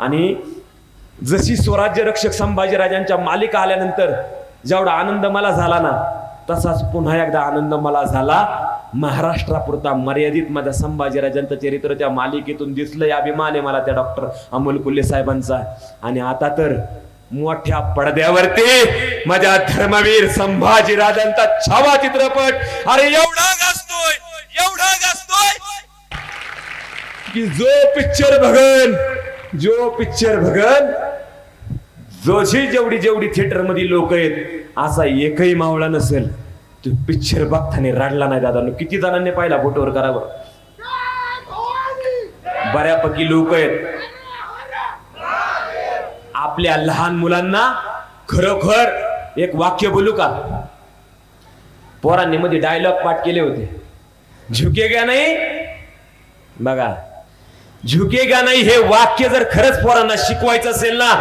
आणि जशी स्वराज्य रक्षक संभाजीराजांच्या मालिका आल्यानंतर जेवढा आनंद मला झाला ना तसाच पुन्हा एकदा आनंद मला झाला. महाराष्ट्रापुरता मर्यादित माझ्या संभाजीराजांचं चरित्र त्या मालिकेतून दिसलंय अभिमान आहे मला त्या डॉक्टर अमोल कुल्ले साहेबांचा. आणि आता तर मोठ्या पडद्यावरती माझ्या धर्मवीर संभाजीराजांचा छावा चित्रपट. अरे एवढा गाजतोय एवढा गाजतोय की जो पिक्चर बघन जो पिक्चर बघन जोशी जेवढी जेवढी थिएटरमध्ये लोक आहेत असा एकही मावळा नसेल तो पिक्चर बघताना रडला नाही दादा. किती जणांनी पाहिला फोटोवर करावं? बऱ्यापैकी लोक आहेत. आपल्या लहान मुलांना खरोखर एक वाक्य बोलू का? पोरांनी मध्ये डायलॉग पाठ केले होते. झुकेगा नाही? बघा. झुकेगा नाही हे वाक्य जर खरंच पोरांना शिकवायचं असेल ना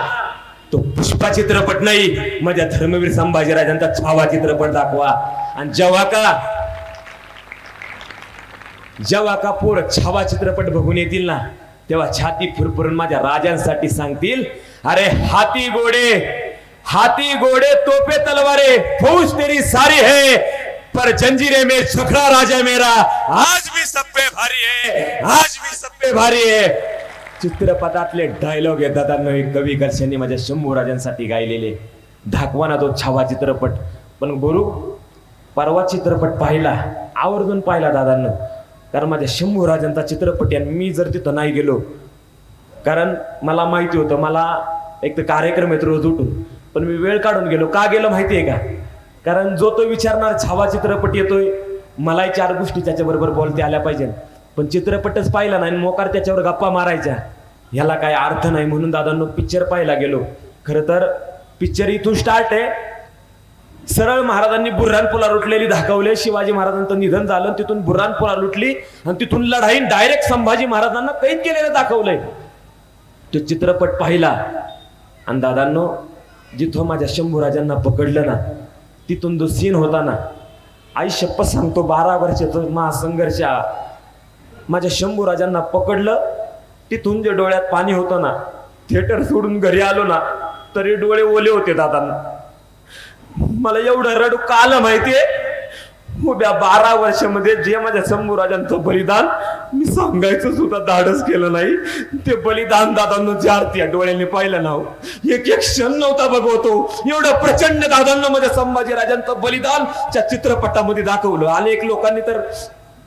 तो पुष्पा चित्रपट नाही माझ्या धर्मवीर संभाजीराजांचा छावा चित्रपट दाखवा. आणि जेव्हा का जेव्हा का पोर छावा चित्रपट बघून येतील ना तेव्हा छाती फुरफुरून माझ्या राजांसाठी सांगतील अरे हाती घोडे हाती घोडे तोपे तलवारे फौज तेरी सारी है पर जंजीरे में सखड़ा राजा मेरा। आज भी सब पे भारी है आज भी सब पे भारी है। चित्रपटातले डायलॉग आहे दादांना कवी घर्षणी माझ्या शंभू राजांसाठी गायलेले. धाकवाना ना तो छावा चित्रपट. पण गुरु परवा चित्रपट पाहिला आवर्जून पाहिला दादांना. कारण माझ्या शंभू राजांचा चित्रपट आहे मी जर तिथं नाही गेलो कारण मला माहिती होतं मला एक तर कार्यक्रम येतो रोज उठून. पण मी वेळ काढून गेलो. का गेलो माहिती आहे का? कारण जो तो विचारणार छावा चित्रपट येतोय. मलाही चार गोष्टी त्याच्याबरोबर बोलते आल्या पाहिजे पण चित्रपटच पाहिला नाही आणि मोकार त्याच्यावर गप्पा मारायच्या ह्याला काय अर्थ नाही म्हणून दादांनो पिक्चर पाहायला गेलो. खरं तर पिक्चर इथून स्टार्ट आहे. सरळ महाराजांनी बुऱ्हाणपुला लुटलेली दाखवले शिवाजी महाराजांचं निधन झालं तिथून बुऱ्हाणपुला लुटली आणि तिथून लढाई डायरेक्ट संभाजी महाराजांना कैद केलेलं दाखवलंय. तो चित्रपट पाहिला. आणि दादांनो जिथं माझ्या शंभूराजांना पकडलं ना तिथून जो सीन होता ना आई शप्प सांगतो बारा वर्षाचं महासंघर्ष माझ्या शंभूराजांना पकडलं तिथून जे डोळ्यात पाणी होतं ना थिएटर सोडून घरी आलो ना तरी डोळे ओले होते दादांना. मला एवढं रडू का आलं माहितीये? उभ्या बारा वर्षामध्ये जे माझ्या शंभूराजांचं बलिदान मी सांगायचं सुद्धा धाडस केलं नाही. ते बलिदान दादांना ज्या त्या डोळ्याने पाहिलं ना एक एक क्षण नव्हता बघवतो. एवढं प्रचंड दादांना माझ्या संभाजीराजांचं बलिदान त्या चित्रपटामध्ये दाखवलं. अनेक लोकांनी तर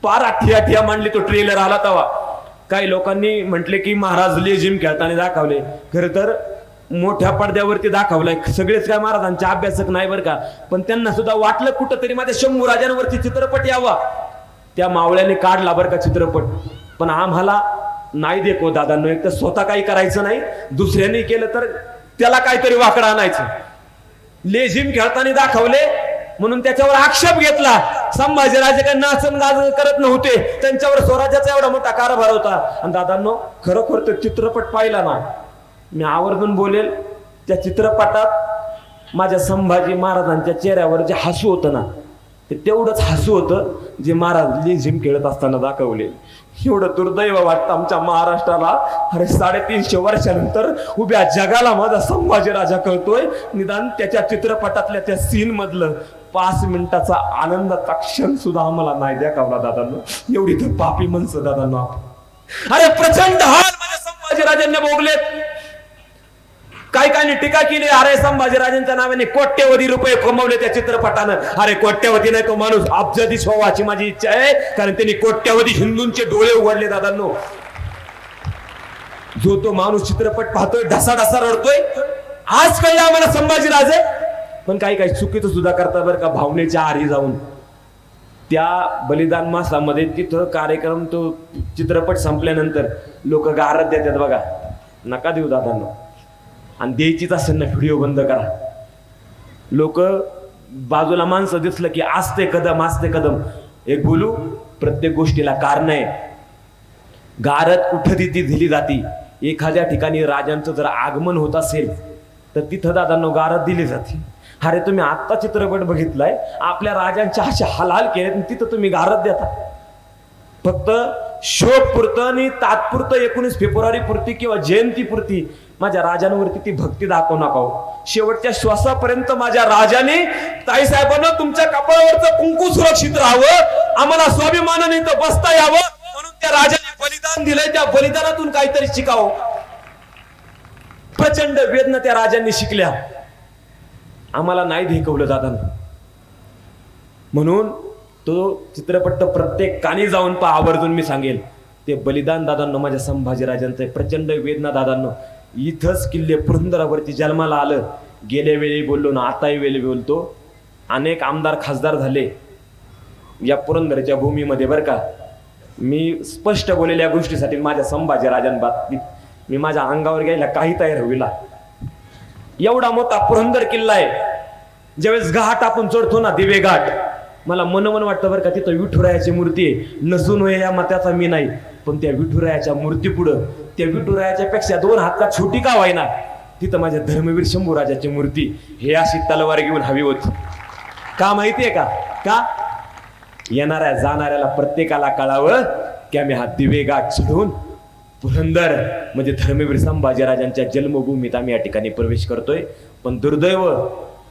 पारा ठिया ठिया मांडली तो ट्रेलर आला तवा. काही लोकांनी म्हटले की महाराज लेझिम खेळताना दाखवले. खरं तर मोठ्या पडद्यावरती दाखवलाय. सगळेच काय महाराजांचे अभ्यासक नाही बरं का? पण त्यांना सुद्धा वाटलं कुठं तरी माझ्या शंभू राजांवरती चित्रपट यावा. त्या मावळ्याने काढला बरं का चित्रपट. पण आम्हाला नाही देखो हो दादांनो एक तर स्वतः काही करायचं नाही. दुसऱ्याने केलं तर त्याला काहीतरी वाकडं आणायचं. लेझिम खेळताना दाखवले म्हणून त्याच्यावर आक्षेप घेतला. संभाजीराजे काही नाचन गाज करत नव्हते. त्यांच्यावर स्वराज्याचा एवढा मोठा कारभार होता. आणि दादांनो खरोखर तो चित्रपट पाहिला ना मी आवर्जून बोलेल त्या चित्रपटात माझ्या संभाजी महाराजांच्या चेहऱ्यावर जे हसू होतं ना ते तेवढंच हसू होतं जे महाराज लेझिम खेळत असताना दाखवले. एवढं दुर्दैव वाटतं आमच्या महाराष्ट्राला. अरे साडेतीनशे वर्षानंतर उभ्या जगाला माझा संभाजी राजा कळतोय. निदान त्याच्या चित्रपटातल्या त्या सीन मधलं पाच मिनिटाचा आनंदाचा क्षण सुद्धा आम्हाला नाही द्याकावला दादांना. एवढी तर पापी म्हणस दादांनो. अरे प्रचंड हाल माझ्या संभाजीराजांनी भोगलेत. काही काही टीका केली अरे संभाजीराजेंच्या नावाने कोट्यवधी रुपये कमवले त्या चित्रपटानं. अरे कोट्यवधी नाही तो माणूस अब्जाधीश अशी माझी इच्छा आहे कारण त्यांनी कोट्यवधी हिंदूंचे डोळे उघडले दादांनो. जो तो माणूस चित्रपट पाहतोय ढसा ढसा रडतोय आज कळलं आम्हाला संभाजीराजे. पण काही काही चुकीचं सुद्धा करता बरं का भावनेच्या आरी जाऊन. त्या बलिदान मासामध्ये तिथं कार्यक्रम तो चित्रपट संपल्यानंतर लोक गारत देतात बघा. नका देऊ दादांना. आणि द्यायचीच असेल ना व्हिडिओ बंद करा. लोक बाजूला माणसं दिसलं की आस्ते कदम आस्ते कदम. एक बोलू प्रत्येक गोष्टीला कारण आहे. गारद कुठं तिथे दिली जाती? एखाद्या ठिकाणी राजांचं जर आगमन होत असेल तर तिथं दादांना गारद दिली जाते. अरे तुम्ही आत्ता चित्रपट बघितलाय आपल्या राजांच्या अशा हालहाल केले तिथं तुम्ही गारद देता. फक्त शोक आणि तात्पुरतं एकोणीस फेब्रुवारी पुरती किंवा जयंती पुरती माझ्या राजांवरती ती भक्ती दाखवू नका हो. शेवटच्या श्वासापर्यंत माझ्या राजाने ताईसाहेबांना तुमच्या कपाळावरचं कुंकू सुरक्षित राहावं. आम्हाला स्वाभिमानाने इथं बसता यावं. म्हणून त्या राजाने बलिदान दिलंय. त्या बलिदानातून काहीतरी शिकावं. प्रचंड वेदना त्या राजांनी शिकल्या. आम्हाला नाही धिकवलं दादांना. म्हणून तो चित्रपट प्रत्येक कानी जाऊन पहा. आवर्जून मी सांगेल. ते बलिदान दादांनो माझ्या संभाजीराजांचं राजांचं प्रचंड वेदना दादांनो. इथंच किल्ले पुरंदरावरती जन्माला आलं. गेल्या वेळी बोललो ना आताही वेळी बोलतो. अनेक आमदार खासदार झाले. या पुरंदरच्या भूमीमध्ये बरं का मी स्पष्ट बोललेल्या गोष्टीसाठी माझ्या संभाजी राजांबाबतीत मी माझ्या अंगावर घ्यायला काही तयार होईला एवढा मोठा पुरंदर किल्ला आहे. ज्यावेळेस घाट आपण चढतो ना दिवे घाट मला मनमन वाटतं बरं का तिथं विठुरायाची मूर्ती आहे. नसून होय या मताचा मी नाही पण त्या विठुरायाच्या मूर्ती पुढं त्या विठुरायाच्या पेक्षा दोन हातला छोटी का व्हायना तिथं माझ्या धर्मवीर शंभूराजाची मूर्ती. हे अशी तलवार घेऊन हवी होती. का माहितीये का? का? येणाऱ्या जाणाऱ्याला प्रत्येकाला कळावं की आम्ही हा दिवेगाठ चढून पुरंदर म्हणजे धर्मवीर संभाजीराजांच्या जन्मभूमीत आम्ही या ठिकाणी प्रवेश करतोय. पण दुर्दैव